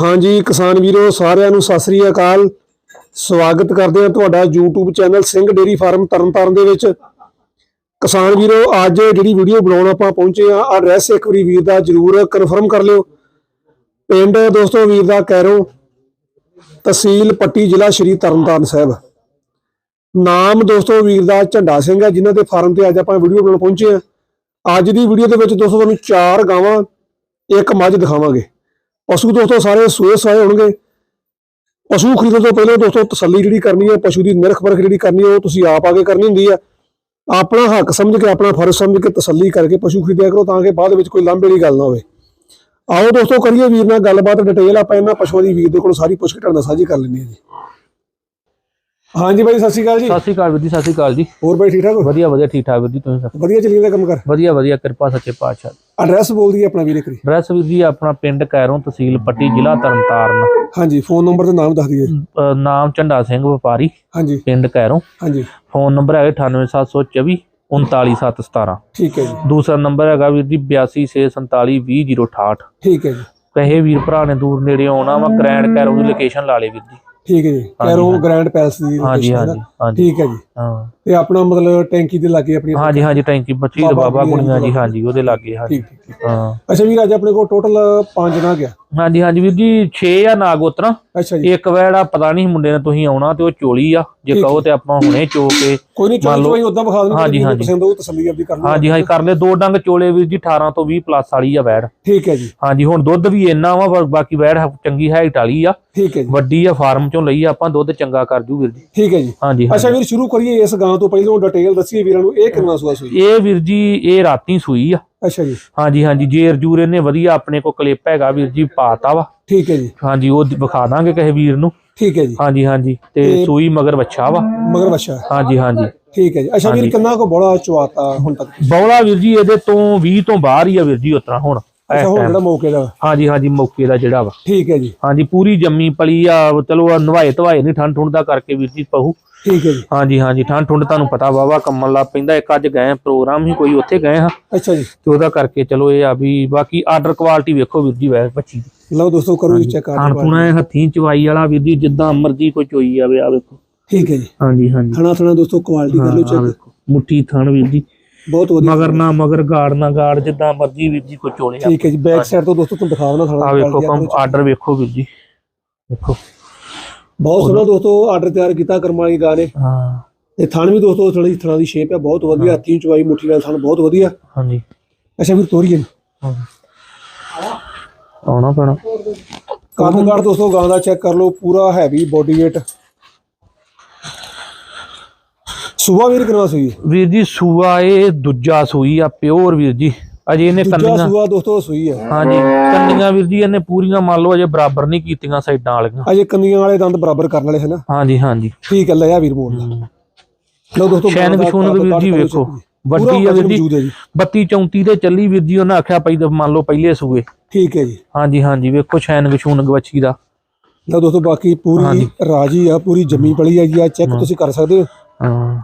ਹਾਂਜੀ, ਕਿਸਾਨ ਵੀਰੋ, ਸਾਰਿਆਂ ਨੂੰ ਸਤਿ ਸ੍ਰੀ ਅਕਾਲ। ਸਵਾਗਤ ਕਰਦੇ ਹਾਂ ਤੁਹਾਡਾ YouTube channel Singh dairy farm Tarn Taran ਦੇ ਵਿੱਚ। ਕਿਸਾਨ ਵੀਰੋ, ਅੱਜ ਜਿਹੜੀ ਵੀਡੀਓ ਬਣਾਉਣ ਆਪਾਂ ਪਹੁੰਚੇ ਆ ਐਡਰੈਸ ਇੱਕ ਵਾਰੀ ਵੀਰ ਦਾ ਜਰੂਰ ਕਨਫਰਮ ਕਰ ਲਿਓ। ਪਿੰਡ ਦੋਸਤੋ, ਵੀਰ ਦਾ ਕੈਰੋ ਤਹਿਸੀਲ ਪੱਟੀ ਜ਼ਿਲ੍ਹਾ ਸ਼੍ਰੀ ਤਰਨਤਾਰਨ ਸਾਹਿਬ। ਨਾਮ ਦੋਸਤੋ ਵੀਰ ਦਾ ਝੰਡਾ ਸਿੰਘ ਹੈ, ਜਿਨ੍ਹਾਂ ਦੇ ਫਾਰਮ ਤੇ ਅੱਜ ਆਪਾਂ ਵੀਡੀਓ ਬਣਾਉਣ ਪਹੁੰਚੇ ਆ ਅੱਜ ਦੀ ਵੀਡੀਓ ਦੇ ਵਿੱਚ ਦੋਸਤੋ ਤੁਹਾਨੂੰ ਚਾਰ ਗਾਵਾਂ, ਇੱਕ ਮੱਝ ਦਿਖਾਵਾਂਗੇ। ਪਸ਼ੂ ਦੋਸਤੋ, ਸਾਰੇ ਸੂਏ ਸਾਏ ਹੋਣਗੇ। ਪਸ਼ੂ ਖਰੀਦਣ ਤੋਂ ਪਹਿਲਾਂ ਦੋਸਤੋ, ਤਸੱਲੀ ਜਿਹੜੀ ਕਰਨੀ ਹੈ, ਪਸ਼ੂ ਦੀ ਨਿਰਖ ਪਰਖ ਜਿਹੜੀ ਕਰਨੀ ਹੈ, ਉਹ ਤੁਸੀਂ ਆਪ ਆ ਕੇ ਕਰਨੀ ਹੁੰਦੀ ਹੈ। ਆਪਣਾ ਹੱਕ ਸਮਝ ਕੇ, ਆਪਣਾ ਫਰਜ਼ ਸਮਝ ਕੇ ਤਸੱਲੀ ਕਰਕੇ ਪਸ਼ੂ ਖਰੀਦਿਆ ਕਰੋ, ਤਾਂ ਕਿ ਬਾਅਦ ਵਿੱਚ ਕੋਈ ਲਾਂਭੇ ਵਾਲੀ ਗੱਲ ਨਾ ਹੋਵੇ। ਆਓ ਦੋਸਤੋ, ਕਰੀਏ ਵੀਰ ਨਾਲ ਗੱਲਬਾਤ, ਡਿਟੇਲ, ਆਪਾਂ ਇਹਨਾਂ ਪਸ਼ੂਆਂ ਦੀ ਵੀਰ ਦੇ ਕੋਲ ਸਾਰੀ ਪੁੱਛ ਕੇ ਤੁਹਾਡੇ ਸਾਂਝੀ ਕਰ ਲੈਂਦੇ ਹਾਂ ਜੀ। ਹਾਂਜੀ ਬਾਈ ਸਤਿ ਸ਼੍ਰੀ ਅਕਾਲ ਜੀ। ਸਤਿ ਸ਼੍ਰੀ ਅਕਾਲ ਵੀਰ ਜੀ ਸਤਿ ਸ਼੍ਰੀ ਅਕਾਲ ਜੀ। ਹੋਰ ਬਾਈ ਠੀਕ ਠਾਕ ਹੋ? ਵਧੀਆ ਵਧੀਆ ਠੀਕ ਠਾਕ ਵੀਰ ਜੀ ਤੁਸੀਂ ਸੁਣਾਓ? ਵਧੀਆ ਚੱਲੀ ਜਾਂਦਾ ਕੰਮ ਕਰ ਵਧੀਆ ਵਧੀਆ ਕਿਰਪਾ ਸੱਚੇ ਪਾਤਸ਼ਾਹ ਐਡਰੈਸ ਬੋਲ ਦਈਏ ਆਪਣਾ ਵੀਰ ਇੱਕ ਐਡਰੈਸ ਵੀਰ ਜੀ ਆਪਣਾ ਪਿੰਡ ਕੈਰੋਂ ਤਹਿਸੀਲ ਪੱਟੀ ਜ਼ਿਲ੍ਹਾ ਤਰਨਤਾਰਨ। ਹਾਂਜੀ ਫੋਨ ਨੰਬਰ ਤੇ ਨਾਮ ਦੱਸ ਦਈਏ। ਨਾਮ ਝੰਡਾ ਸਿੰਘ ਵਪਾਰੀ ਹਾਂਜੀ। ਪਿੰਡ ਕੈਰੋਂ। ਹਾਂਜੀ। ਫੋਨ ਨੰਬਰ ਹੈਗਾ 98724 39717 ਠੀਕ ਹੈ ਜੀ। ਦੂਸਰਾ ਨੰਬਰ ਹੈਗਾ ਵੀਰ ਜੀ 8264420068 ਠੀਕ ਹੈ ਜੀ। ਕਹੇ ਵੀਰ ਭਰਾ ਨੇ ਦੂਰ ਨੇੜੇ ਆਉਣਾ ਵਾ ਗ੍ਰੈਂਡ ਕੈਰੋਂ ਦੀ ਲੋਕੇਸ਼ਨ ਲਾ ਲੇ ਵੀਰ ਜੀ। ਠੀਕ ਹੈ ਜੀ। ਕੈਰੋ ਗ੍ਰੈਂਡ ਪੈਲਸ ਦੀ ਹਾਂਜੀ? ਹਾਂਜੀ ਠੀਕ ਹੈ ਜੀ। ਹਾਂ। ਤੇ ਆਪਣਾ ਮਤਲਬ ਟੈਂਕੀ ਦੇ ਲਾਗੇ ਆਪਣੀ ਹਾਂਜੀ ਹਾਂਜੀ ਟੈਂਕੀ ਬੱਚੀ ਬਾਬਾ ਗੁਣੀਆਂ ਜੀ ਹਾਂਜੀ ਉਹਦੇ ਲਾਗੇ ਹਾਂਜੀ। ਹਾਂ। ਅੱਛਾ ਵੀਰ ਅੱਜ ਆਪਣੇ ਕੋਲ ਟੋਟਲ 5 ਨਾ ਗਿਆ। ਹਾਂਜੀ ਹਾਂਜੀ ਵੀਰ ਜੀ 6 ਆ ਨਾਗ ਉਤਰਾ ਅੱਛਾ ਜੀ। ਇੱਕ ਵੈੜਾ ਪਤਾ ਨਹੀਂ ਮੁੰਡੇ ਨੇ ਤੁਸੀਂ ਆਉਣਾ ਤੇ ਉਹ ਚੋਲੀ ਆ। ਜੇ ਕਹੋ ਤੇ ਆਪਾਂ ਹੁਣੇ ਚੋ ਕੇ ਕੋਈ ਨਹੀਂ ਮੰਨ ਚੋਈ ਉਦਾਂ ਵਿਖਾ ਦਿੰਦੇ ਹਾਂਜੀ, ਹਾਂਜੀ। ਪਸੰਦ ਉਹ ਤਸੱਲੀ ਆਪਦੀ ਕਰ ਲਓ। ਹਾਂਜੀ ਹਾਂਜੀ ਕਰ ਲੈ ਦੋ ਡੰਗ ਚੋਲੇ ਵੀਰ ਜੀ 18 ਤੋਂ 20 ਪਲੱਸ ਵਾਲੀ ਆ ਵੈੜ। ਠੀਕ ਹੈ ਜੀ। ਹਾਂਜੀ ਹੁਣ ਦੁੱਧ ਵੀ ਇੰਨਾ ਵਾ ਬਾਕੀ ਵੈੜ ਚੰਗੀ ਹਾਈਟ ਵਾਲੀ ਆ। ਠੀਕ ਹੈ ਜੀ। ਵੱਡੀ ਆ ਫਾਰਮ ਚੋਂ ਲਈ ਆ, ਆਪਾਂ ਦੁੱਧ ਚੰਗਾ ਕਰ ਜੂ ਵੀਰ ਜੀ। ਠੀਕ ਹੈ ਜੀ। ਹਾਂਜੀ ਅੱਛਾ ਵੀਰ ਸ਼ੁਰੂ ਕਰੀਏ ਇਸ ਗਾਂ ਤੋਂ ਪਹਿਲਾਂ ਡਿਟੇਲ ਦੱਸੀਏ ਵੀਰਾਂ ਨੂੰ ਇਹ ਕਿੰਨਾ ਸੂਆ ਸੂਈ? ਇਹ ਵੀਰ ਜੀ ਇਹ ਰਾਤੀ ਸੂਈ ਆ। ਅੱਛਾ ਜੀ। ਹਾਂਜੀ ਹਾਂਜੀ ਜੇਰ ਜੂਰ ਇਹਨੇ ਵਧੀਆ ਆਪਣੇ ਕੋ ਕਲਿੱਪ ਹੈਗਾ ਵੀਰ ਜੀ ਪਾਤਾ ਵਾ। ਠੀਕ ਹੈ ਜੀ। ਹਾਂਜੀ ਉਹ ਵਿਖਾ ਦਾਂਗੇ ਕਿਸੇ ਵੀਰ ਨੂੰ। ਠੀਕ ਹੈ ਜੀ। ਹਾਂਜੀ ਹਾਂਜੀ ਤੇ ਸੂਈ ਮਗਰ ਬੱਚਾ ਵਾ। ਮਗਰ ਬੱਚਾ ਹਾਂਜੀ ਹਾਂਜੀ। ਠੀਕ ਹੈ ਜੀ। ਅੱਛਾ ਵੀਰ। ਕਿੰਨਾ ਕੋ ਬੜਾ ਚਵਾਤਾ ਹੁਣ ਤੱਕ? ਬੌਲਾ ਵੀਰ ਜੀ ਇਹਦੇ ਤੋਂ 20 ਤੋਂ ਬਾਹਰ ਹੀ ਆ ਵੀਰ ਜੀ ਉਤਰਾ ਹੁਣ। ਅੱਛਾ ਹੁਣ। ਜਿਹੜਾ ਮੌਕੇ ਦਾ? ਹਾਂਜੀ ਹਾਂਜੀ ਮੌਕੇ ਦਾ ਜਿਹੜਾ ਵਾ। ਠੀਕ ਹੈ ਜੀ। ਹਾਂਜੀ ਪੂਰੀ ਜੰਮੀ ਪਲੀ ਆ ਚਲੋ ਨਵਾਏ ਧਵਾਏ ਨਹੀਂ ਠੰਡ ਠੁੰਡ ਦਾ ਕਰਕੇ ਵੀਰ ਜੀ ਪਹੂ। ਠੀਕ ਹੈ ਜੀ। ਹਾਂਜੀ ਹਾਂਜੀ ਠੰਡ ਠੁੰਡ ਤੁਹਾਨੂੰ ਪਤਾ ਵਾਵਾ ਕੰਮਣ ਲੱਗ ਪੈਂਦਾ। ਇੱਕ ਅੱਜ ਗਏ ਪ੍ਰੋਗਰਾਮ ਹੀ ਕੋਈ ਉੱਥੇ ਗਏ ਹਾਂ ਅੱਛਾ ਜੀ। ਤੇ ਉਹਦਾ ਕਰਕੇ ਚਲੋ ਇਹ ਆ ਵੀ ਬਾਕੀ ਆਰਡਰ ਕੁਆਲਿਟੀ ਵੇਖੋ ਵੀਰ ਜੀ ਵੈ ਬੱਚੀ ਲਓ ਦੋਸਤੋ ਕਰੋ ਜੀ ਚੈੱਕ ਖਾਣ ਖੁਣਾ ਇਹ ਹੱਥੀਂ ਚਵਾਈ ਵਾਲਾ ਵੀਰ ਜੀ ਜਿੱਦਾਂ ਮਰਜ਼ੀ ਕੋਈ ਚੋਈ ਜਾਵੇ ਆ ਵੇਖੋ। ਠੀਕ ਹੈ ਜੀ। ਹਾਂਜੀ ਹਾਂਜੀ। ਥਣਾ ਥਣਾ ਦੋਸਤੋ ਕੁਆਲਿਟੀ ਕਰ ਲਓ ਚੈੱਕ ਮੁੱਠੀ ਥਣ ਵੀਰ ਜੀ। ਬਹੁਤ ਵਧੀਆ ਮਗਰ ਨਾ ਮਗਰ ਗਾੜ ਨਾ ਗਾੜ ਜਿੱਦਾਂ ਮਰਜ਼ੀ ਵੀਰ ਜੀ ਕੋਈ ਚੋਲੇ ਠੀਕ ਹੈ ਜੀ ਬੈਕ ਸਾਈਡ ਤੋਂ ਦੋਸਤੋ ਤੁਹਾਨੂੰ ਦਿਖਾਉਣਾ ਥਣਾ ਆ ਵੇਖੋ ਕੰਮ ਆਰਡਰ ਵੇਖੋ ਵੀਰ ਜੀ। ਵੇਖੋ। ਬਹੁਤ ਸੋਹਣਾ ਦੋਸਤੋ ਆਰਡਰ ਤਿਆਰ ਕੀਤਾ ਕਰਮਾਂ ਵਾਲੀ ਗਾਂ ਨੇ। ਹਾਂ। ਤੇ ਥਣ ਵੀ ਦੋਸਤੋ ਥੋੜੀ ਥਣਾ ਦੀ ਸ਼ੇਪ ਹੈ ਬਹੁਤ ਵਧੀਆ। ਹੱਥੀਂ ਚਵਾਈ ਮੁੱਠੀ ਨਾਲ ਥਣ ਬਹੁਤ ਵਧੀਆ। ਹਾਂਜੀ। ਅੱਛਾ ਵੀਰ ਤੋਰੀਏ ਆਉਣਾ ਪੈਣਾ। ਕੱਦ ਕਾਠ ਦੋਸਤੋ ਗਾਂ ਦਾ ਚੈੱਕ ਕਰ ਲਓ ਪੂਰਾ ਹੈਵੀ ਬੋਡੀ weight ਸੁਬਾ ਵੀਰ ਕਿੰਨਾ ਸੂਈ? ਵੀਰ ਜੀ ਸੂਆ ਇਹ ਦੂਜਾ ਸੂਈ ਆ ਪਿਓਰ ਵੀਰ ਜੀ। ਅਜੇ ਇਹਨੇ ਦੂਜਾ ਕੰਨੀਆਂ ਸੂਆ ਦੋਸਤੋ ਸੂਈ ਹੈ ਹਾਂਜੀ ਕੰਨੀਆਂ ਵੀਰ ਜੀ ਇਹਨੇ ਪੂਰੀਆਂ ਮੰਨ ਲਓ ਅਜੇ ਬਰਾਬਰ ਨਹੀਂ ਕੀਤੀਆਂ ਸਾਈਡਾਂ ਵਾਲੀਆਂ। ਅਜੇ ਕੰਨੀਆਂ ਵਾਲੇ ਦੰਦ ਬਰਾਬਰ ਕਰਨ ਵਾਲੇ ਹੈ ਨਾ ਹਾਂਜੀ ਹਾਂਜੀ। ਠੀਕ ਹੈ ਲੈ ਆ ਵੀਰ ਬੋਲ। ਦਾ ਲਓ ਦੋਸਤੋ ਸ਼ੈਨ ਵਿਸ਼ੂਨ ਵੀਰ ਜੀ ਵੇਖੋ। ਵੱਡੀ ਆ ਵੀਰ ਜੀ। ਮੌਜੂਦ ਹੈ ਜੀ। 32 34 ਤੇ ਚੱਲੀ ਵੀਰ ਜੀ ਉਹਨਾਂ ਆਖਿਆ ਪਈ ਮੰਨ ਲਓ ਪਹਿਲੇ ਸੂਏ। ਠੀਕ ਹੈ ਜੀ। ਹਾਂਜੀ ਹਾਂਜੀ ਵੇਖੋ ਸ਼ੈਨ ਵਿਸ਼ੂਨ ਗਵੱਛੀ ਦਾ। ਲਓ ਦੋਸਤੋ ਬਾਕੀ ਪੂਰੀ। ਰਾਜੀ ਆ ਪੂਰੀ ਜੰਮੀ ਪਲੀ ਆ ਜੀ ਆ। ਚੈੱਕ ਤੁਸੀਂ ਕਰ ਸਕਦੇ ਹੋ। ਹਾਂ।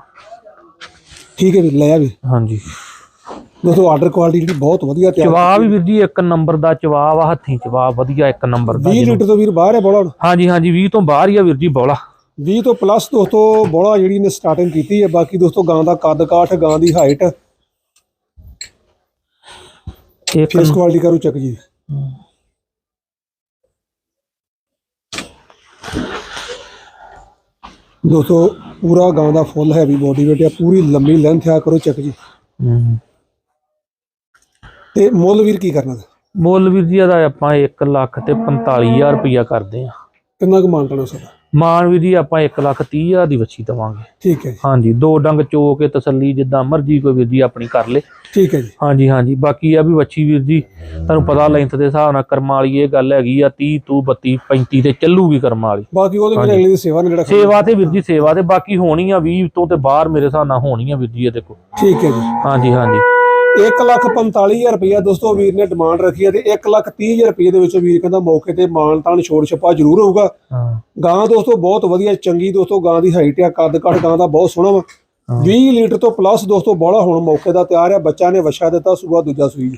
ਠੀਕ ਹੈ ਵੀਰ ਲੈ ਆ ਵੀ। ਹਾਂਜੀ। ਦੋਸਤੋ ਆਰਡਰ ਕੁਆਲਿਟੀ ਜਿਹੜੀ ਬਹੁਤ ਵਧੀਆ ਤਿਆਰ ਚਵਾ ਵੀ ਵੀਰ ਜੀ ਇੱਕ ਨੰਬਰ ਦਾ ਚਵਾ ਵਾ ਹੱਥੀਂ ਚਵਾ ਵਧੀਆ ਇੱਕ ਨੰਬਰ ਦਾ 20 ਜਿਹਨੂੰ- ਲੀਟਰ ਤੋਂ ਵੀਰ ਬਾਹਰ ਹੈ ਬੋਲਾ ਹਾਂਜੀ ਹਾਂਜੀ 20 ਤੋਂ ਬਾਹਰ ਹੀ ਆ ਵੀਰ ਜੀ ਬੌਲਾ। 20 ਤੋਂ ਪਲੱਸ ਦੋਸਤੋ ਬੋਲਾ ਜਿਹੜੀ ਨੇ ਸਟਾਰਟਿੰਗ ਕੀਤੀ ਹੈ ਬਾਕੀ ਦੋਸਤੋ ਗਾਂ ਦਾ ਕੱਦ ਕਾਠ ਗਾਂ ਦੀ ਹਾਈਟ ਇੱਕ ਫੇਸ ਕੁਆਲਿਟੀ ਕਰੋ ਚੈੱਕ ਜੀ। ਦੋਸਤੋ ਪੂਰਾ ਗਾਂ ਦਾ ਫੁੱਲ ਹੈਵੀ ਬੋਡੀ weight ਆ ਪੂਰੀ ਲੰਮੀ ਲੈਂਥ ਆ ਕਰੋ ਚੈੱਕ ਜੀ। ਤੇ ਮੁੱਲ ਵੀਰ ਕੀ ਕਰਨਾ? ਮੁੱਲ ਵੀਰ ਜੀ ਇਹਦਾ ਆਪਾਂ 1 ਲੱਖ ਤੇ 45000 ਰੁਪਇਆ ਕਰਦੇ ਆ। ਕਿੰਨਾ ਕੁ ਮਾਨ ਕਰਨਾ ਸਾਡਾ? ਮਾਨ ਵੀਰ ਜੀ ਆਪਾਂ 1 ਲੱਖ 30000 ਦੀ ਵੱਛੀ ਦਵਾਂਗੇ। ਠੀਕ ਹੈ ਜੀ। ਹਾਂਜੀ ਦੋ ਡੰਗ ਚੋ ਕੇ ਤਸੱਲੀ ਜਿੱਦਾਂ ਮਰਜ਼ੀ ਕੋਈ ਵੀਰ ਜੀ ਆਪਣੀ ਕਰ ਲੇ। ਠੀਕ ਹੈ ਜੀ। ਹਾਂਜੀ ਹਾਂਜੀ ਬਾਕੀ ਆ ਵੀ ਵੱਛੀ ਵੀਰ ਜੀ ਤੁਹਾਨੂੰ ਪਤਾ ਲੈਂਥ ਦੇ ਹਿਸਾਬ ਨਾਲ ਕਰਮਾਂ ਵਾਲੀ ਇਹ ਗੱਲ ਹੈਗੀ ਆ 30 ਤੋਂ 32 35 ਤੇ ਚੱਲੂਗੀ ਕਰਮਾਂ ਵਾਲੀ। ਬਾਕੀ ਉਹਦੇ ਵਿੱਚ ਅਗਲੇ ਦੀ ਸੇਵਾ ਨੇ ਜਿਹੜਾ ਸੇਵਾ ਤੇ ਵੀਰ ਜੀ ਸੇਵਾ ਤੇ ਬਾਕੀ ਹੋਣੀ ਆ 20 ਤੋਂ ਤੇ ਬਾਹਰ ਮੇਰੇ ਹਿਸਾਬ ਨਾਲ ਹੋਣੀ ਆ ਵੀਰ ਜੀ ਇਹਦੇ ਕੋਲ ਠੀਕ ਹੈ ਜੀ। ਹਾਂਜੀ ਹਾਂਜੀ। 1 ਲੱਖ 45000 ਰੁਪਇਆ ਦੋਸਤੋ ਵੀਰ ਨੇ ਡਿਮਾਂਡ ਰੱਖੀ ਹੈ ਤੇ 1 ਲੱਖ 30000 ਰੁਪਏ ਦੇ ਵਿੱਚ ਵੀਰ ਕਹਿੰਦਾ ਮੌਕੇ ਤੇ ਮਾਨ ਤਾਨ ਛੋੜ ਛਪਾ ਜ਼ਰੂਰ ਹੋਊਗਾ। ਹਾਂ। ਗਾਂ ਦੋਸਤੋ ਬਹੁਤ ਵਧੀਆ ਚੰਗੀ ਦੋਸਤੋ ਗਾਂ ਦੀ ਹਾਈਟ ਆ ਕੱਦ ਕੱਟ ਗਾਂ ਦਾ ਬਹੁਤ ਸੋਹਣਾ ਵਾ। 20 ਲੀਟਰ ਤੋਂ ਪਲੱਸ ਦੋਸਤੋ ਬੋਲਾ ਹੁਣ ਮੌਕੇ ਦਾ ਤਿਆਰ ਆ ਬੱਚਾ ਨੇ ਵਛਾ ਦਿੱਤਾ ਸੂਆ ਦੂਜਾ ਸੂਈ।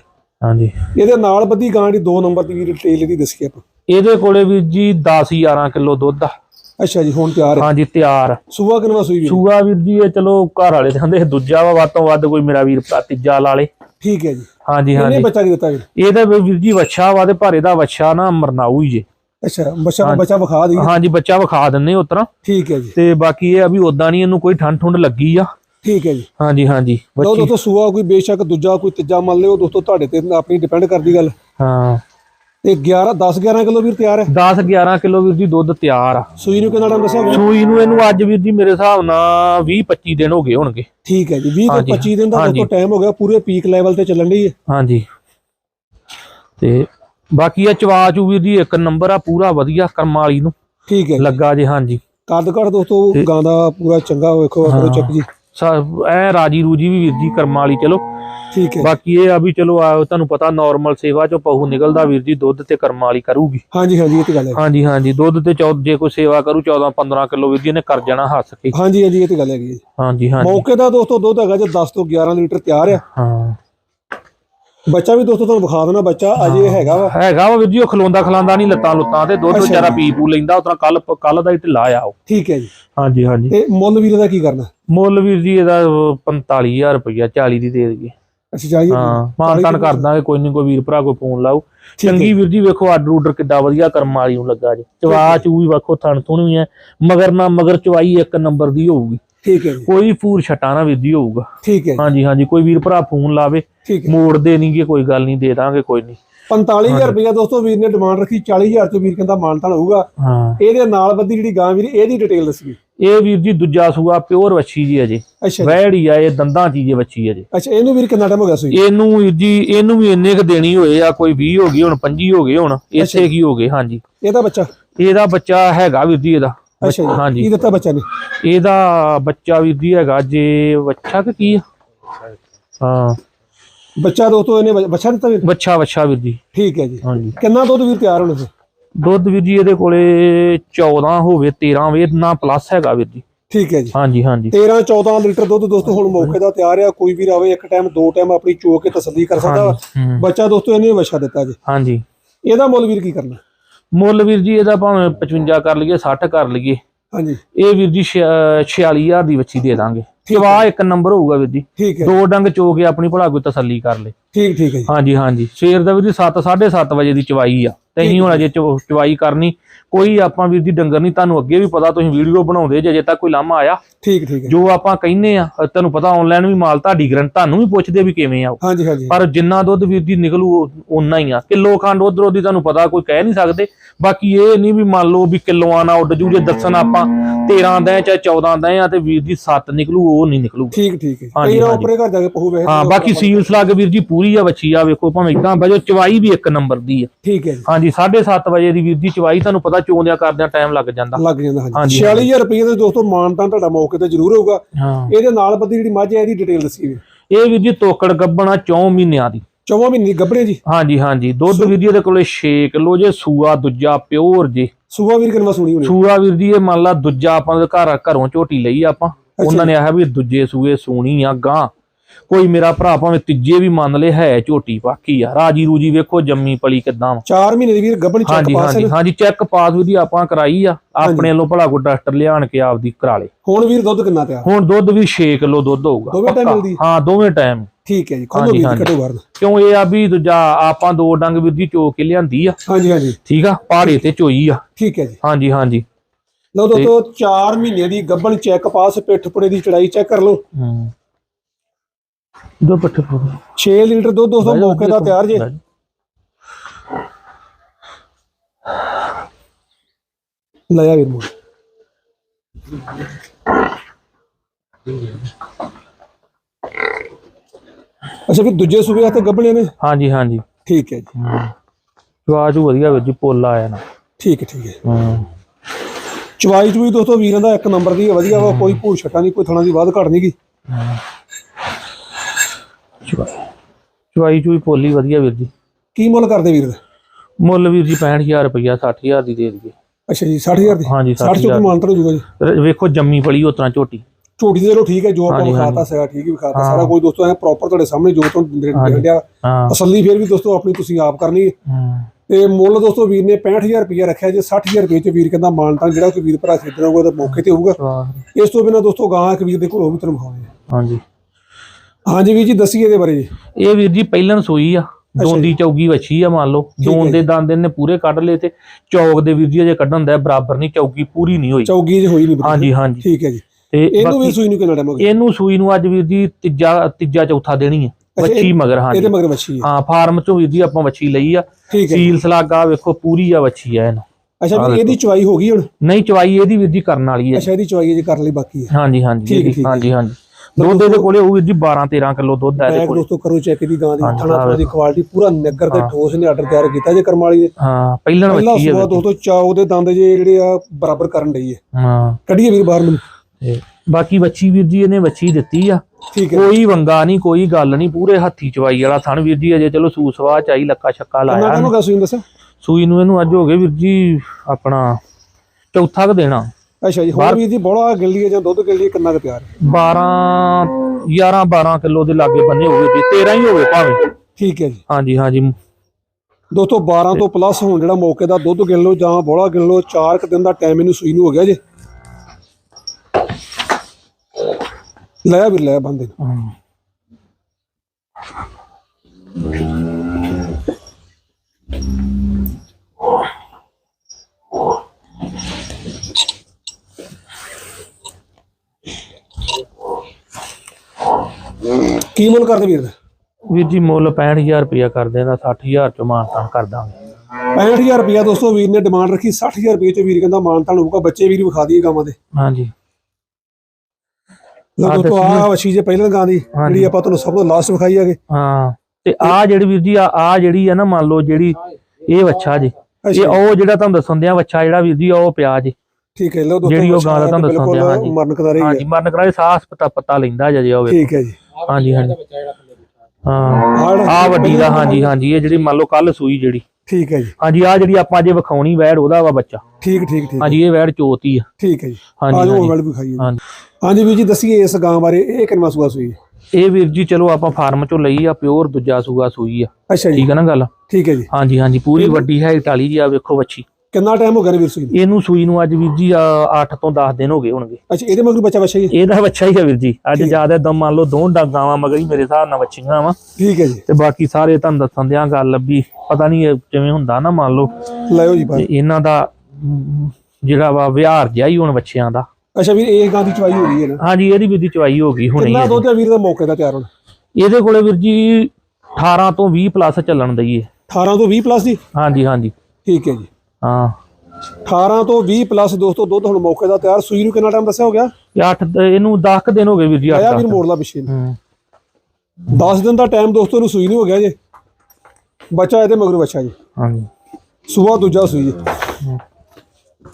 ਹਾਂਜੀ। ਇਹਦੇ ਨਾਲ ਬੱਦੀ ਗਾਂ ਦੀ 2 ਨੰਬਰ ਦੀ ਵੀਰ ਟੇਲ ਦੀ ਦੱਸੀ ਆਪਾਂ। ਇਹਦੇ ਕੋਲੇ ਵੀਰ ਜੀ 10 11 ਕਿਲੋ ਦੁੱਧ ਆ। ਅੱਛਾ ਜੀ ਹੁਣ ਤਿਆਰ ਹੈ। ਹਾਂਜੀ ਤਿਆਰ। ਸੂਆ ਕਿਨਵਾ ਸੂਈ ਵੀਰ ਸੂਆ ਵੀਰ ਜੀ ਇਹ ਚਲੋ ਘਰ ਵਾਲੇ ਤੇ ਕਹਿੰਦੇ ਦੂਜਾ ਵਾ ਵੱਧ ਤੋਂ ਵੱਧ ਕੋਈ ਮੇਰਾ ਵੀਰ ਭਰਾ ਤੀਜਾ ਲਾ ਲੇ। ਠੀਕ ਹੈ ਜੀ। ਹਾਂਜੀ ਇਹਨੇ ਹਾਂਜੀ। ਬੱਚਾ ਕੀ ਦਿੱਤਾ ਵੀਰ ਇਹਦਾ ਵੀ ਵੀਰ ਜੀ ਵੱਛਾ ਵਾ ਤੇ ਭਾਰੇ ਦਾ ਵੱਛਾ ਨਾ ਮਰਨਾਊ ਹੀ ਜੇ। ਅੱਛਾ ਬੱਚਾ ਬੱਚਾ ਵਿਖਾ ਦੀ ਹਾਂਜੀ ਬੱਚਾ ਵਿਖਾ ਦਿੰਨੇ ਉਤਰਾ। ਠੀਕ ਹੈ ਜੀ। ਤੇ ਬਾਕੀ ਇਹ ਆ ਵੀ ਉਦਾਂ ਨਹੀਂ ਇਹਨੂੰ ਕੋਈ ਠੰਡ ਠੁੰਡ ਲੱਗੀ ਆ। ਠੀਕ ਹੈ ਜੀ। ਹਾਂਜੀ ਹਾਂਜੀ। ਦੋਸਤੋ ਸੂਆ ਕੋਈ ਬੇਸ਼ੱਕ ਦੂਜਾ ਕੋਈ ਤੀਜਾ ਮੰਨ ਲਿਓ ਦੋਸਤੋ ਤੁਹਾਡੇ ਤੇ ਆਪਣੀ ਡਿਪੈਂਡ ਕਰਦੀ ਗੱਲ। ਹਾਂ। ਤੇ 11 10 11 ਕਿਲੋ ਵੀਰ ਤਿਆਰ ਹੈ? 10 11 ਕਿਲੋ ਵੀਰ ਜੀ ਦੁੱਧ ਤਿਆਰ ਆ। ਸੂਈ ਨੂੰ ਕਿੰਨਾ ਟਾਈਮ ਦੱਸਿਆ ਹੋਇਆ? ਸੂਈ ਨੂੰ ਇਹਨੂੰ ਅੱਜ ਵੀਰ ਜੀ ਮੇਰੇ ਹਿਸਾਬ ਨਾਲ 20 25 ਦਿਨ ਹੋ ਗਏ ਹੋਣਗੇ। ਠੀਕ ਹੈ ਜੀ 20 ਤੋਂ ਹਾਂਜੀ, 25 ਦਿਨ ਦਾ ਹਾਂਜੀ। ਦੋਸਤੋ ਟਾਈਮ ਹੋ ਗਿਆ ਪੂਰੇ ਪੀਕ ਲੈਵਲ ਤੇ ਚੱਲਣ ਹੈ। ਹਾਂਜੀ। ਤੇ ਬਾਕੀ ਆ ਚਵਾ ਚੂ ਵੀਰ ਜੀ ਇੱਕ ਨੰਬਰ ਆ ਪੂਰਾ ਵਧੀਆ ਕਰਮਾਂ ਵਾਲੀ ਨੂੰ ਠੀਕ ਹੈ ਜੀ। ਲੱਗਾ ਜੇ ਹਾਂਜੀ। ਕੱਦ ਘੜ ਦੋਸਤੋ ਗਾਂ ਦਾ ਪੂਰਾ ਚੰਗਾ ਵੇਖੋ ਕਰੋ ਚੈੱਕ ਜੀ। ਐ ਰਾਜੀ ਰੂਜੀ ਵੀ ਵੀਰ ਜੀ ਕਰਮਾਂ ਵਾਲੀ ਚਲੋ। ਠੀਕ ਹੈ। ਬਾਕੀ ਇਹ ਆ ਵੀ ਚਲੋ ਆ ਤੁਹਾਨੂੰ ਪਤਾ ਨਾਰਮਲ ਸੇਵਾ ਚੋਂ ਪਹੂ ਨਿਕਲਦਾ ਵੀਰ ਜੀ ਦੁੱਧ ਤੇ ਕਰਮਾਂ ਵਾਲੀ ਕਰੂਗੀ। ਹਾਂਜੀ ਹਾਂਜੀ ਇਹ ਤੇ ਗੱਲ ਹੈ। ਹਾਂਜੀ ਹਾਂਜੀ ਦੁੱਧ ਤੇ ਚੌ ਜੇ ਕੋਈ ਸੇਵਾ ਕਰੂ 14 15 ਕਿਲੋ ਵੀਰ ਜੀ ਨੇ ਕਰ ਜਾਣਾ ਹੱਸ ਕੇ। ਹਾਂਜੀ ਹਾਂਜੀ ਇਹ ਤੇ ਗੱਲ ਹੈਗੀ। ਹਾਂਜੀ ਹਾਂਜੀ। ਮੌਕੇ ਦਾ ਦੋਸਤੋ ਦੁੱਧ ਹੈਗਾ ਜੇ 10 ਤੋਂ 11 ਲੀਟਰ ਤਿਆਰ ਆ। ਹਾਂ। ਬੱਚਾ ਵੀ ਦੋਸਤੋ ਤੁਹਾਨੂੰ ਵਿਖਾ ਦੇਣਾ ਬੱਚਾ ਅਜੇ ਹੈਗਾ ਵਾ। ਹੈਗਾ ਵਾ ਵੀਰ ਜੀ ਉਹ ਖਲੋਂਦਾ ਖਲਾਂਦਾ ਨਹੀਂ ਲੱਤਾਂ ਲੁੱਤਾਂ ਤੇ ਦੁੱਧ ਵਿਚਾਰਾ। ਪੀ ਪੂ ਲੈਂਦਾ ਉਤਰਾ ਕੱਲ ਕੱਲ ਦਾ ਹੀ ਢਿੱਲਾ ਆ ਉਹ। ਠੀਕ ਹੈ ਜੀ। ਹਾਂਜੀ ਹਾਂਜੀ। ਤੇ ਮੁੱਲ ਵੀਰ ਦਾ ਕੀ ਕਰਨਾ? ਮੁੱਲ ਵੀਰ ਜੀ ਇਹਦਾ 45000 ਰੁਪਇਆ 40 ਦੀ ਦੇ ਦੇਈਏ। ਅੱਛਾ ਚਾਹੀਏ ਹਾਂ ਮਾਨਤਾਨ ਕਰ ਦਾਂਗੇ ਕੋਈ ਨਹੀਂ ਕੋਈ ਵੀਰ ਭਰਾ ਕੋਈ ਫੋਨ ਲਾਓ। ਚੰਗੀ ਵੀਰ ਜੀ ਵੇਖੋ ਆਰਡਰ ਆਰਡਰ ਕਿੱਡਾ ਵਧੀਆ ਕਰਮ ਵਾਲੀ ਨੂੰ ਲੱਗਾ ਜੇ। ਚਵਾ ਚੂ ਵੀ ਵੇਖੋ ਥਣ ਥੁਣ ਵੀ ਹੈ ਮਗਰ ਨਾ ਮਗਰ ਚਵਾਈ ਇੱਕ ਨੰਬਰ ਦੀ ਹੋਊਗੀ। ਠੀਕ ਹੈ ਜੀ। ਕੋਈ ਫੂਰ ਛਟਾ ਨਾ ਵੀਰ ਜੀ ਹੋਊਗਾ। ਠੀਕ ਹੈ ਹਾਂਜੀ ਹਾਂਜੀ ਕੋਈ ਵੀਰ ਭਰਾ ਫੋਨ ਲਾਵੇ। ਠੀਕ ਹੈ। ਮੋੜਦੇ ਨਹੀਂਗੇ ਕੋਈ ਗੱਲ ਨਹੀਂ ਦੇ ਦਾਂਗੇ ਕੋਈ ਨਹੀਂ 45000 ਰੁਪਇਆ ਦੋਸਤੋ ਵੀਰ ਨੇ ਡਿਮਾਂਡ ਰੱਖੀ 40000 ਚ ਵੀਰ ਕਹਿੰਦਾ ਮਾਨਤਾਨ ਹੋਊਗਾ। ਹਾਂ। ਇਹਦੇ ਨਾਲ ਬੱਦੀ ਜਿਹੜੀ ਗਾਂ ਵੀਰ ਇਹਦੀ ਡਿਟੇਲ ਦੱਸੀ। ਇਹ ਵੀਰ ਜੀ ਦੂਜਾ ਸੂਆ ਪਿਓਰ ਵੱਛੀ ਜੀ ਅਜੇ। ਵਹਿੜੀ ਆ ਇਹ ਦੰਦਾਂ ਚੀਜ਼ੇ ਵੱਛੀ ਅਜੇ। ਅੱਛਾ ਇਹਨੂੰ ਵੀਰ ਕਿੰਨਾ ਟਾਈਮ ਹੋ ਗਿਆ ਸੂਈ? ਇਹਨੂੰ ਵੀਰ ਜੀ ਇਹਨੂੰ ਵੀ ਇੰਨੇ ਕ ਦੇਣੀ ਹੋਏ ਆ ਕੋਈ 20 ਹੋ ਗਈ ਹੁਣ 25 ਹੋ ਗਏ ਹੁਣ ਇੱਥੇ ਕੀ ਹੋ ਗਏ ਹਾਂਜੀ। ਇਹਦਾ ਬੱਚਾ? ਇਹਦਾ ਬੱਚਾ ਹੈਗਾ ਵੀਰ ਜੀ ਇਹਦਾ। ਅੱਛਾ ਹਾਂਜੀ। ਕੀ ਦਿੱਤਾ ਬੱਚਾ ਨੇ? ਇਹਦਾ ਬੱਚਾ ਵੀਰ ਜੀ ਹੈਗਾ ਜੇ ਕਿ ਕੀ ਆ? ਹਾਂ। ਬੱਚਾ ਦੋਸਤੋ ਇਹਨੇ ਬੱਚਾ ਦਿੱਤਾ ਵੀਰ? ਬੱਚਾ ਬੱਚਾ ਵੀਰ ਜੀ। ਠੀਕ ਹੈ ਜੀ। ਹਾਂਜੀ। ਕਿੰਨਾ ਦੁੱਧ ਵੀਰ ਤਿਆਰ ਹੋਣਾ ਸੀ ਦੁੱਧ ਵੀਰ ਜੀ ਇਹਦੇ ਕੋਲੇ 14 ਹੋਵੇ 13 ਵੇ ਨਾ ਪਲੱਸ ਹੈਗਾ ਵੀਰ ਜੀ। ਠੀਕ ਹੈ ਜੀ। ਹਾਂਜੀ ਹਾਂਜੀ। 13 14 ਲੀਟਰ ਦੁੱਧ ਦੋਸਤੋ ਹੁਣ ਮੌਕੇ ਦਾ ਤਿਆਰ ਆ। ਕੋਈ ਵੀ ਆਵੇ ਇੱਕ ਟਾਈਮ ਦੋ ਟਾਈਮ ਆਪਣੀ ਚੋ ਕੇ ਤਸੱਲੀ ਕਰ ਸਕਦਾ ਵਾ। ਹੂੰ, ਬੱਚਾ ਦੋਸਤੋ ਇਹਨੇ ਵਛਾ ਦਿੱਤਾ ਜੀ। ਹਾਂਜੀ। ਇਹਦਾ ਮੁੱਲ ਵੀਰ ਕੀ ਕਰਨਾ? ਮੁੱਲ ਵੀਰ ਜੀ ਇਹਦਾ ਭਾਵੇਂ 55 ਕਰ ਲਈਏ 60 ਕਰ ਲਈਏ। ਹਾਂਜੀ। ਇਹ ਵੀਰ ਜੀ 46000 ਦੀ ਬੱਚੀ ਦੇ ਦਾਂਗੇ। ਚਵਾ ਇੱਕ ਨੰਬਰ ਹੋਊਗਾ ਵੀਰ ਜੀ। ਦੋ ਡੰਗ ਚੋ ਕੇ ਆਪਣੀ ਭਲਾ ਕੋਈ ਤਸੱਲੀ ਕਰ ਲੇ। ਠੀਕ ਠੀਕ ਹੈ ਹਾਂਜੀ ਹਾਂਜੀ। ਸਵੇਰ ਦਾ ਵੀਰ ਜੀ 7 7:30 ਵਜੇ ਦੀ ਚਵਾਈ ਆ। ਤੇ ਅਸੀਂ ਹੁਣ ਅਜੇ ਚਵ- ਚਵਾਈ ਕਰਨੀ। ਕੋਈ ਆਪਾਂ ਵੀਰ ਜੀ ਡੰਗਰ ਨਹੀਂ ਤੁਹਾਨੂੰ ਅੱਗੇ ਵੀ ਪਤਾ ਤੁਸੀਂ ਵੀਡੀਓ ਬਣਾਉਂਦੇ ਜੇ ਅਜੇ ਤੱਕ ਕੋਈ ਲਾਮਾ ਆਇਆ। ਠੀਕ ਠੀਕ ਜੋ ਆਪਾਂ ਕਹਿੰਨੇ ਆ ਤੁਹਾਨੂੰ ਪਤਾ ਆਨਲਾਈਨ ਵੀ ਮਾਲ ਤੁਹਾਡੀ ਗਰੰਟ ਤੁਹਾਨੂੰ ਵੀ ਪੁੱਛਦੇ ਵੀ ਕਿਵੇਂ ਆ। ਹਾਂਜੀ ਹਾਂਜੀ। ਪਰ ਜਿੰਨਾ ਦੁੱਧ ਵੀਰ ਜੀ ਨਿਕਲੂ ਓਨਾ ਹੀ ਆ। ਕਿਲੋ ਖੰਡ ਉਧਰੋਂ ਦੀ ਤੁਹਾਨੂੰ ਪਤਾ ਕੋਈ ਕਹਿ ਨਹੀਂ ਸਕਦੇ। ਬਾਕੀ ਇਹ ਨਹੀਂ ਵੀ ਮੰਨ ਲਓ ਵੀ ਕਿਲੋਆਂ ਨਾਲ ਉੱਡ ਜੂ ਜੇ ਦੱਸਣ ਆਪਾਂ 13 ਦਾ ਚਾਹੇ 14 ਦਾ ਆ ਤੇ ਵੀਰ ਜੀ 7 ਨਿਕਲੂ ਉਹ ਨਹੀਂ ਨਿਕਲੂ। ਠੀਕ ਠੀਕ ਹੈ। ਹਾਂਜੀ, ਕਈ। ਉੱਪਰੇ ਘਰ ਜਾ ਕੇ ਪਹੂ ਹਾਂ ਬਾਕੀ ਸੀਲ ਸਲੱਗ ਵੀਰ ਜੀ ਪੂਰੀ ਆ ਬੱਚੀ ਆ ਵੇਖੋ ਭਾਵੇਂ ਇਦਾਂ ਬਜੋ ਚਵਾਈ ਵੀ ਇੱਕ ਨੰਬਰ ਦੀ ਆ। ਠੀਕ ਹੈ ਜੀ। ਹਾਂਜੀ 7:30 ਵਜੇ ਦੀ ਵੀਰ ਜੀ ਚਵਾਈ ਤੁਹਾਨੂੰ ਪਤਾ ਚੋਂਦਿਆਂ ਕਰਦਿਆਂ ਟਾਈਮ ਲੱਗ ਜਾਂਦਾ। ਲੱਗ ਜਾਂਦਾ ਹਾਂਜੀ। ਹਾਂਜੀ, 46000 ਰੁਪਏ ਦੇ ਦੋਸਤੋ ਮਾਨਤਾਨ ਤੁਹਾਡਾ ਮੌਕੇ ਤੇ ਜ਼ਰੂਰ ਹੋਊਗਾ। ਇਹਦੇ ਨਾਲ ਬੱਦੀ ਜਿਹੜੀ ਮੱਝ ਹੈ ਇਹਦੀ ਡਿਟੇਲ ਦੱਸੀ ਵੀਰ ਇਹ ਵੀਰ ਜੀ ਤੋਕੜ ਗੱਬਣਾ 4 ਮਹੀਨਿਆਂ ਦੀ। ਚੌਵਾਂ ਮਹੀਨੇ ਦੀ ਗੱਭਣੇ ਜੀ? ਹਾਂਜੀ ਹਾਂਜੀ। ਦੁੱਧ ਵੀਰ ਜੀ ਇਹਦੇ ਕੋਲੇ 6 ਕਿਲੋ ਜੇ ਸੂਆ ਦੂਜਾ ਪਿਓਰ ਜੇ। ਸੂਆ ਵੀਰ ਕਿੰਨਾ ਸੁਣੀ ਹੋਣੀ। ਸੂਆ ਵੀਰ ਜੀ ਇਹ ਮੰਨ ਲਾ ਦੂਜਾ ਆਪਾਂ ਘਰ ਘਰੋਂ ਝੋਟੀ ਲਈ ਆਪਾਂ। ਉਹਨਾਂ ਨੇ ਆਖਿਆ ਵੀ ਦੂਜੇ ਸੂਏ ਸੂਣੀ ਆ ਗਾਂ। ਕੋਈ ਮੇਰਾ ਭਰਾ ਭਾਵੇਂ ਤੀਜੇ ਵੀ ਮੰਨ ਲੇ ਹੈ ਝੋਟੀ ਬਾਕੀ ਆ ਰਾਜੀ ਰੂਜੀ ਵੇਖੋ ਜੰਮੀ ਪਲੀ ਕਿਦਾਂ 4 ਮਹੀਨੇ ਦੀ ਵੀਰ ਗੱਭਣ ਚੱਕ ਪਾਸ ਹਾਂਜੀ ਹਾਂਜੀ ਚੈੱਕ ਪਾਸ ਵੀ ਦੀ ਆਪਾਂ ਕਰਾਈ ਆ ਆਪਣੇ ਵੱਲੋਂ ਭਲਾ ਕੋ ਡਾਕਟਰ ਲਿਆਣ ਕੇ ਆਪਦੀ ਕਰਾ ਲੇ। ਹੁਣ ਵੀਰ ਦੁੱਧ ਕਿੰਨਾ ਤਿਆ ਹੁਣ ਦੁੱਧ ਵੀ 6 ਕਿਲੋ ਦੁੱਧ ਹੋਊਗਾ ਦੋਵੇਂ ਪੱਕਾ। ਮਿਲਦੀ? ਹਾਂ ਦੋਵੇਂ ਟਾਈਮ ਠੀਕ ਹੈ ਜੀ ਖੋਲੋ ਵੀਰ। ਕੱਢੋ ਬਾਹਰ। ਕਿਉਂ ਇਹ ਆ ਵੀ ਦੂਜਾ ਆਪਾਂ ਦੋ ਡੰਗ ਵੀਰ ਦੀ ਚੋ ਕੇ ਲਿਆਂਦੀ ਆ। ਹਾਂਜੀ ਹਾਂਜੀ। ਠੀਕ ਆ ਪਹਾੜੇ ਤੇ ਚੋਈ ਆ। ਠੀਕ ਹੈ ਜੀ। ਹਾਂਜੀ ਹਾਂਜੀ। ਲਓ ਦੋਸਤੋ 4 ਮਹੀਨੇ ਦੀ ਗੱਭਣ ਚੈੱਕ ਪਾਸ ਪਿੱਠ ਪੁੜੇ ਦੀ ਚੜਾਈ ਚੈੱਕ ਕਰ ਲਓ। ਹੂੰ। ਦੋ ਪੱਠੇ ਪੋ 6 ਲੀਟਰ ਦੁੱਧ ਦੋਸਤੋ ਮੌਕੇ ਦਾ ਤਿਆਰ ਜੇ। ਲਿਆ ਵੀਰ ਮੋੜ ਅੱਛਾ ਫਿਰ ਦੂਜੇ ਸੂਬੇ ਹੱਥ ਗੱਭਣੇ ਨੇ? ਹਾਂਜੀ ਹਾਂਜੀ। ਠੀਕ ਹੈ ਜੀ। ਜਵਾਜੂ ਵਧੀਆ ਵੀਰ ਜੀ ਪੁੱਲ ਆਇਆ ਨਾ। ਠੀਕ ਹੈ ਠੀਕ ਹੈ। ਹੂੰ। ਚਵਾਈ ਚੂਈ ਦੋਸਤੋ ਵੀਰਾਂ ਦਾ ਇੱਕ ਨੰਬਰ ਦੀ ਹੈ ਵਧੀਆ ਵਾ ਕੋਈ ਭੂਰ ਛਟਾ ਨਹੀਂ ਕੋਈ ਥਣਾ ਦੀ ਵੱਧ ਘਟ ਨਹੀਂਗੀ ਚਵਾਈ ਚੂਈ ਪੋਲੀ ਵਧੀਆ ਵੀਰ ਜੀ। ਕੀ ਮੁੱਲ ਕਰਦੇ ਵੀਰ? ਦਾ ਮੁੱਲ ਵੀਰ ਜੀ 65000 ਰੁਪਇਆ 60000 ਦੀ ਦੇ ਦਈਏ। ਅੱਛਾ ਜੀ 60000 ਦੀ? ਹਾਂਜੀ 60 ਚੋਂ 60000 ਮਾਨਤਰ ਹੋ ਜਾਊਗਾ ਜੀ। ਵੇਖੋ ਜੰਮੀ ਪਲੀ ਉਤਰਾ ਝੋਟੀ। ਝੋਟੀ ਦੇ ਚਲੋ ਠੀਕ ਹੈ ਜੋ ਆਪਾਂ ਵਿਖਾਤਾ ਸੀਗਾ ਠੀਕ ਹੀ ਵਿਖਾਤਾ। ਸਾਰਾ ਕੋਈ ਦੋਸਤੋ ਐ ਪ੍ਰੋਪਰ ਤੁਹਾਡੇ ਸਾਹਮਣੇ ਜੋ ਤੋਂ। ਡਿਆ। ਹਾਂ। ਤਸੱਲੀ ਫਿਰ ਵੀ ਦੋਸਤੋ ਆਪਣੀ ਤੁਸੀਂ ਆਪ ਕਰਨੀ ਹੈ। ਤੇ ਮੁੱਲ ਦੋਸਤੋ ਵੀਰ ਨੇ 65000 ਰੁਪਏ ਰੱਖਿਆ ਜੇ 60000 ਰੁਪਏ ਚ ਵੀਰ ਕਹਿੰਦਾ ਮਾਨਤਾਨ ਜਿਹੜਾ ਕੋਈ ਵੀਰ ਭਰਾ ਖਰੀਦਣਾ ਹੋਊਗਾ ਤਾਂ ਮੌਕੇ ਤੇ ਹੋਊਗਾ। ਇਸ ਤੋਂ ਬਿਨਾਂ ਦੋਸਤੋ ਗਾਂ ਇੱਕ ਵੀਰ ਦੇ ਕੋਲ ਉਹ ਵੀ ਤੁਹਾਨੂੰ ਵਿਖਾਉਣੇ ਆ ਹਾਂਜੀ। ਹਾਂਜੀ ਵੀਰ ਜੀ ਦੱਸੀਏ ਇਹਦੇ ਬਾਰੇ ਜੀ। ਇਹ ਵੀਰ ਜੀ ਪਹਿਲਣ ਸੂਈ ਆ। ਦੋਂਦੀ ਚੌਗੀ ਵੱਛੀ ਆ ਮੰਨ ਲਓ। ਦੋਨ ਦੇ ਦੰਦ ਇਹਨੇ ਪੂਰੇ ਕੱਢ ਲਏ ਤੇ ਚੌਕ ਦੇ ਵੀਰ ਜੀ ਅਜੇ ਕੱਢਣ ਦਾ ਬਰਾਬਰ ਨਹੀਂ ਚੌਗੀ ਪੂਰੀ ਨਹੀਂ ਹੋਈ। ਚੌਗੀ ਜੀ ਹੋਈ ਨਹੀਂ ਹਾਂਜੀ ਹਾਂਜੀ। ਠੀਕ ਹੈ ਜੀ। ਤੇ ਇਹਨੂੰ ਵੀ ਸੂਈ ਨੂੰ ਕਿੰਨਾ ਟਾਈਮ ਹੋ ਗਿਆ? ਇਹਨੂੰ ਸੂਈ ਨੂੰ ਅੱਜ ਵੀਰ ਜੀ ਤੀਜਾ ਤੀਜਾ ਚੌਥਾ ਦੇਣੀ ਹੈ ਵੱਛੀ ਮਗਰ ਹਾਂਜੀ। ਇਹਦੇ ਮਗਰ ਵੱਛੀ ਹੈ ਹਾਂ ਫਾਰਮ ਚੋਂ ਵੀਰ ਜੀ ਆਪਾਂ ਵੱਛੀ ਲਈ ਆ। ਸੀਲ ਸਲਾਗਾ ਵੇਖੋ ਪੂਰੀ ਆ ਵੱਛੀ ਆ ਇਹਨੂੰ। ਅੱਛਾ ਵੀਰ ਇਹਦੀ ਚਵਾਈ ਹੋ ਗਈ ਹੁਣ? ਨਹੀਂ ਚਵਾਈ ਇਹਦੀ ਵੀਰ ਜੀ ਕਰਨ ਵਾਲੀ ਹੈ। ਅੱਛਾ ਇਹਦੀ ਚਵਾਈ ਜੀ ਕਰਨ ਲਈ ਬਾਕੀ ਹੈ। ਹਾਂਜੀ ਹਾਂਜੀ। ਹਾਂਜੀ ਹਾਂਜੀ। ਦੁੱਧ ਇਹਦੇ ਕੋਲੇ ਉਹ ਵੀਰ ਜੀ 12 13 ਕਿਲੋ ਦੁੱਧ ਆ ਇਹਦੇ ਕੋਲੇ। ਦੋਸਤੋ ਕਰੋ ਚੈੱਕ ਦੀ ਗਾਂ ਦੀ ਥਣਾ ਦੀ ਕੁਆਲਿਟੀ ਪੂਰਾ ਨਿੱਗਰ ਤੇ ਠੋਸ ਨੇ ਆਰਡਰ ਤਿਆਰ ਕੀਤਾ ਜੇ ਕਰਮ ਵਾਲੀ ਨੇ। ਹਾਂ ਪਹਿਲਾ ਵੱਛੀ ਹੈ। ਦੋਸਤੋ ਚਾਉ ਦੇ ਦੰਦ ਜੇ ਜਿਹੜੇ ਆ ਬਰਾਬਰ ਕਰਨ ਡਈ ਹੈ। ਹਾਂ। ਕੱਢੀਏ ਵੀਰ ਬਾਹਰ ਮੈਨੂੰ। ਬਾਕੀ ਵੱਛੀ ਵੀਰ ਜੀ ਇਹਨੇ ਵੱਛੀ ਦਿੱਤੀ ਆ। ਹੈ। ਕੋਈ ਵੰਗਾ ਨਹੀਂ ਕੋਈ ਗੱਲ ਨਹੀਂ ਪੂਰੇ ਹੱਥੀ ਚਵਾਈ ਵਾਲਾ ਥਣ ਵੀਰ ਜੀ ਅਜੇ ਚਲੋ ਸੂਸਵਾ ਚਾਈ ਲੱਕਾ ਛੱਕਾ ਕਿੰਨਾ ਲਾਇਆ। ਹੋ ਗਿਆ ਸੂਈ ਸੂਈ ਨੂੰ ਇਹਨੂੰ ਅੱਜ ਹੋ ਗਏ ਵੀਰ ਜੀ ਆਪਣਾ ਚੌਥਾ ਕ ਦੇਣਾ। ਅੱਛਾ ਜੀ ਹੋਰ ਵੀਰ ਜੀ ਬੋਲਾ ਗਿੱਲੀ ਜਾਂ ਦੁੱਧ ਗਿੱਲੀ ਕਿੰਨਾ ਕੁ ਤਿਆਰ ਹੈ? 12 11 12 ਕਿਲੋ ਦੇ ਲਾਗੇ ਬੰਨੇ ਹੋਵੇ ਜੀ 13 ਹੀ ਹੋਵੇ ਭਾਵੇਂ। ਠੀਕ ਹੈ ਜੀ। ਹਾਂਜੀ ਹਾਂਜੀ। ਦੋਸਤੋ 12 ਤੋਂ ਪਲੱਸ ਹੋਣ ਜਿਹੜਾ ਮੌਕੇ ਦਾ ਦੁੱਧ ਗਿਣ ਲਓ ਜਾਂ ਬੋਲਾ ਗਿਣ ਲਓ 4 ਕੁ ਦਿਨ ਦਾ ਟਾਈਮ ਇਹਨੂੰ ਸੂਈ ਨੂੰ ਹੋ ਗਿਆ ਜੇ। ਲੈ ਵੀਰ ਲੈ ਬੰਦੇ ਨੂੰ ਹਾਂ। ਕੀ ਮੁੱਲ ਕਰਦੇ ਵੀਰ ਦਾ? ਵੀਰ ਜੀ ਮੁੱਲ 65000 ਰੁਪਇਆ ਕਰਦੇ ਦਾ 60000 ਚੋਂ ਮਾਨਤਾਨ ਕਰ ਦਾਂਗੇ। 65000 ਰੁਪਇਆ ਦੋਸਤੋ ਵੀਰ ਨੇ ਡਿਮਾਂਡ ਰੱਖੀ 60000 ਰੁਪਏ ਚ ਵੀਰ ਕਹਿੰਦਾ ਮਾਨਤਾਨ ਹੋਊਗਾ ਬੱਚੇ ਵੀਰ ਵਿਖਾ ਦਈਏ ਗਾਵਾਂ ਦੇ। ਹਾਂਜੀ। ਲਓ ਆਹ ਦੋਸਤੋ ਆ ਵਸ਼ੀ ਜੇ ਪਹਿਲਾਂ ਗਾਂ ਦੀ। ਜਿਹੜੀ ਆਪਾਂ ਤੁਹਾਨੂੰ ਸਭ ਤੋਂ ਲਾਸਟ ਵਿਖਾਈ ਆਗੇ ਹਾਂ ਤੇ ਆ ਜਿਹੜੀ ਵੀਰ ਜੀ ਆ ਆ ਜਿਹੜੀ ਆ ਨਾ ਮੰਨ ਲਓ ਜਿਹੜੀ ਇਹ ਵੱਛਾ ਜੀ ਇਹ ਉਹ ਜਿਹੜਾ ਤੁਹਾਨੂੰ ਦੱਸਣ ਦਿਆਂ ਵੱਛਾ ਜਿਹੜਾ ਵੀਰ ਜੀ ਉਹ ਪਿਆ ਜੀ। ਠੀਕ ਹੈ ਲਓ ਦੋਸਤੋ ਜਿਹੜੀ ਉਹ ਗਾਂ ਦਾ ਤੁਹਾਨੂੰ ਤੇ ਦੱਸਣ ਦਿਆਂ, ਹਾਂਜੀ। ਮਰਨ ਹਾਂਜੀ ਮਰਨ ਕਰਾਏ ਸਾਹ ਪਤਾ ਪਤਾ ਲੈਂਦਾ ਜੇ ਹੋਵੇ ਠੀਕ ਹੈ ਜੀ। ਹਾਂਜੀ ਹਾਂਜੀ। ਹਾਂ ਆਹ ਆ ਵੱਡੀ ਦਾ ਹਾਂਜੀ ਹਾਂਜੀ ਇਹ ਜਿਹੜੀ ਮੰਨ ਲਓ ਕੱਲ ਸੂਈ ਜਿਹੜੀ। ਠੀਕ ਹੈ ਜੀ। ਹਾਂਜੀ ਆ ਜਿਹੜੀ ਆਪਾਂ ਜੇ ਵਿਖਾਉਣੀ ਵੈੜ ਉਹਦਾ ਵਾ ਬੱਚਾ। ਠੀਕ ਠੀਕ ਠੀਕ। ਹਾਂਜੀ ਇਹ ਵੈੜ ਚੋਤੀ ਆ। ਠੀਕ ਹੈ ਜੀ। ਹਾਂਜੀ, ਆਜੋ ਹਾਂਜੀ। ਵਾਲ ਵੀ ਖਾਈਏ ਹਾਂਜੀ। ਹਾਂਜੀ ਵੀਰ ਜੀ ਦੱਸੀਏ ਇਸ ਗਾਂ ਬਾਰੇ ਇਹ ਕਿੰਨਾ ਸੂਆ ਸੂਈ? ਇਹ ਵੀਰ ਜੀ ਚਲੋ ਆਪਾਂ ਫਾਰਮ ਚੋਂ ਲਈ ਆ ਪਿਓਰ ਦੂਜਾ ਸੂਗਾ ਸੂਈ ਆ। ਅੱਛਾ ਜੀ। ਠੀਕ ਹੈ ਨਾ ਗੱਲ? ਠੀਕ ਹੈ ਜੀ। ਹਾਂਜੀ ਹਾਂਜੀ ਪੂਰੀ ਵੱਡੀ ਹੈ ਇਟਾਲੀ ਜੀ ਆ ਵੇਖੋ ਵੱਛੀ। ਕਿੰਨਾ ਟਾਈਮ ਹੋ ਗਿਆ ਨੇ ਵੀਰ ਸੂਈ ਨੂੰ? ਇਹਨੂੰ ਸੂਈ ਨੂੰ ਅੱਜ ਵੀਰ ਜੀ 8 ਤੋਂ 10 ਦਿਨ ਹੋ ਗਏ ਹੋਣਗੇ। ਅੱਛਾ ਇਹਦੇ ਮਗਰ ਬੱਚਾ ਬੱਚਾ ਹੀ ਹੈ? ਇਹਦਾ ਬੱਚਾ ਹੀ ਆ ਵੀਰ ਜੀ। ਅੱਜ ਜ਼ਿਆਦਾ ਦਮ ਮੰਨ ਲਓ ਦੋ ਡਾਂਗਾਵਾਂ ਮਗਰ ਹੀ ਮੇਰੇ ਹਿਸਾਬ ਨਾਲ ਵੱਛੀਆਂ ਵਾ। ਠੀਕ ਹੈ ਜੀ। ਤੇ ਬਾਕੀ ਸਾਰੇ ਤੁਹਾਨੂੰ ਦੱਸਣ ਦਿਆਂ ਗੱਲ ਵੀ ਪਤਾ ਨਹੀਂ ਇਹ ਕਿਵੇਂ ਹੁੰਦਾ ਨਾ ਮੰਨ ਲਓ। ਲਾਇਓ ਜੀ ਤੇ ਬਾਹਰ ਇਹਨਾਂ ਦਾ ਜਿਹੜਾ ਵਾ ਵਿਹਾਰ ਜਿਹਾ ਹੀ ਹੁਣ ਬੱਚਿਆਂ ਦਾ। ਅੱਛਾ ਵੀਰ ਇਹ ਗਾਂ ਦੀ ਚਵਾਈ ਹੋ ਗਈ ਹੈ ਨਾ? ਹਾਂਜੀ ਇਹਦੀ ਵੀ ਦੀ ਚਵਾਈ ਹੋ ਗਈ ਹੁਣੇ ਕਿੰਨਾ ਦੁੱਧ ਹੈ ਵੀਰ ਦਾ ਮੌਕੇ ਦਾ ਤਿਆਰ ਹੋਣਾ? ਇਹਦੇ ਕੋਲੇ ਵੀਰ ਜੀ 18 ਤੋਂ 20 ਪਲੱਸ ਚੱਲਣ ਦਈਏ 18 ਤੋਂ 20 ਪਲੱਸ ਜੀ ਹਾਂਜੀ ਹਾਂਜੀ। ਠੀਕ ਹੈ ਜੀ। ਹਾਂ। 18 ਤੋਂ 20 ਪਲੱਸ ਦੋਸਤੋ ਦੁੱਧ ਹੁਣ ਮੌਕੇ ਦਾ ਤਿਆਰ। ਸੂਈ ਨੂੰ ਕਿੰਨਾ ਟਾਈਮ ਦੱਸਿਆ ਹੋ ਗਿਆ? ਇਹ 8 ਇਹਨੂੰ 10 ਕੁ ਦਿਨ ਹੋ ਗਏ ਵੀਰ ਜੀ ਆਇਆ 8 ਵੀਰ ਮੋੜ ਲਾ ਪਿੱਛੇ। ਨੂੰ ਹੂੰ। 10 ਦਿਨ ਦਾ ਟਾਈਮ ਦੋਸਤੋ ਨੂੰ ਸੂਈ ਨੂੰ ਹੋ ਗਿਆ ਜੇ। ਬੱਚਾ ਇਹਦੇ ਮਗਰ ਬੱਚਾ ਜੀ। ਹਾਂਜੀ। ਸੂਆ ਦੂਜਾ ਸੂਈ ਹੈ।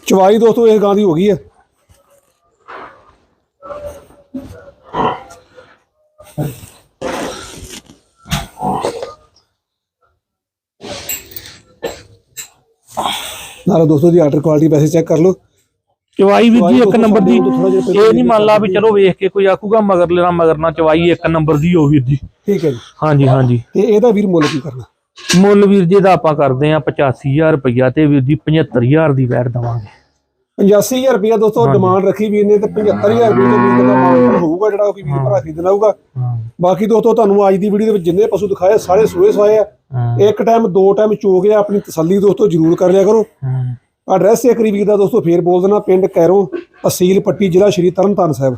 ਚਵਾਈ ਦੋਸਤੋ ਇਹ ਗਾਂ ਦੀ ਹੋ ਗਈ ਹੈ। ਨਾਲੇ ਦੋਸਤੋ ਦੀ ਆਰਡਰ ਕੁਆਲਿਟੀ ਵੈਸੇ ਚੈੱਕ ਕਰ ਲਓ। ਚਵਾਈ ਵੀਰ ਜੀ ਇੱਕ ਨੰਬਰ ਦੀ ਇਹ ਨਹੀਂ ਮੰਨ ਲਾ ਵੀ ਚਲੋ ਵੇਖ ਕੇ ਕੋਈ ਆਖੂਗਾ ਮਗਰ ਲੈਣਾ ਮਗਰ ਨਾ ਚਵਾਈ ਇੱਕ ਨੰਬਰ ਦੀ ਹੋ ਵੀਰ ਜੀ। ਠੀਕ ਹੈ ਜੀ। ਹਾਂਜੀ ਹਾਂਜੀ। ਤੇ ਇਹਦਾ ਵੀਰ ਮੁੱਲ ਕੀ ਕਰਨਾ? ਮੁੱਲ ਵੀਰ ਜੀ ਦਾ ਆਪਾਂ ਕਰਦੇ ਆ 85000 ਰੁਪਇਆ ਤੇ ਵੀਰ ਜੀ 75000 ਦੀ ਵੈਟ ਦਵਾਂਗੇ। 85000 ਰੁਪਇਆ ਦੋਸਤੋ ਡਿਮਾਂਡ ਰੱਖੀ ਵੀਰ ਨੇ ਤੇ 75000 ਰੁਪਏ ਦੇ ਵੀਰ ਦਾ ਮਾਲ ਹੋਊਗਾ ਜਿਹੜਾ ਕੋਈ ਵੀਰ ਭਰਾ ਖਰੀਦਣਾ ਹੋਊਗਾ ਬਾਕੀ ਦੋਸਤੋ ਤੁਹਾਨੂੰ ਅੱਜ ਦੀ ਵੀਡੀਓ ਦੇ ਵਿੱਚ ਜਿੰਨੇ ਪਸ਼ੂ ਦਿਖਾਏ ਸਾਰੇ ਸੂਏ ਸਵਾਏ ਆ। ਇੱਕ ਟਾਈਮ ਦੋ ਟਾਈਮ ਲਿਆ ਆਪਣੀ ਤਸੱਲੀ ਦੋਸਤੋ ਜ਼ਰੂਰ ਕਰ ਲਿਆ ਕਰੋ। ਐਡਰੈਸ ਇੱਕ ਵਾਰੀ ਵੀਰ ਦਾ ਦੋਸਤੋ ਫੇਰ ਬੋਲ ਦੇਣਾ ਪਿੰਡ ਕੈਰੋਂ ਤਹਿਸੀਲ ਪੱਟੀ ਜ਼ਿਲ੍ਹਾ ਸ਼੍ਰੀ ਤਰਨਤਾਰਨ ਸਾਹਿਬ।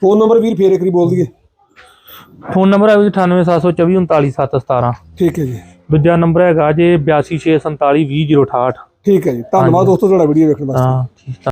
ਫੋਨ ਨੰਬਰ ਵੀਰ ਫੇਰ ਇੱਕ ਵਾਰੀ ਬੋਲ ਦਈਏ। ਫੋਨ ਨੰਬਰ ਹੈ ਵੀਰ 9872439717 ਠੀਕ ਹੈ ਜੀ। ਦੂਜਾ ਨੰਬਰ ਹੈਗਾ ਜੇ 8264720268 ਠੀਕ ਹੈ ਜੀ। ਧੰਨਵਾਦ ਦੋਸਤੋ ਤੁਹਾਡਾ ਵੀਡੀਓ ਵੇਖਣ ਵਾਸਤੇ। ਹਾਂ ਠੀਕ।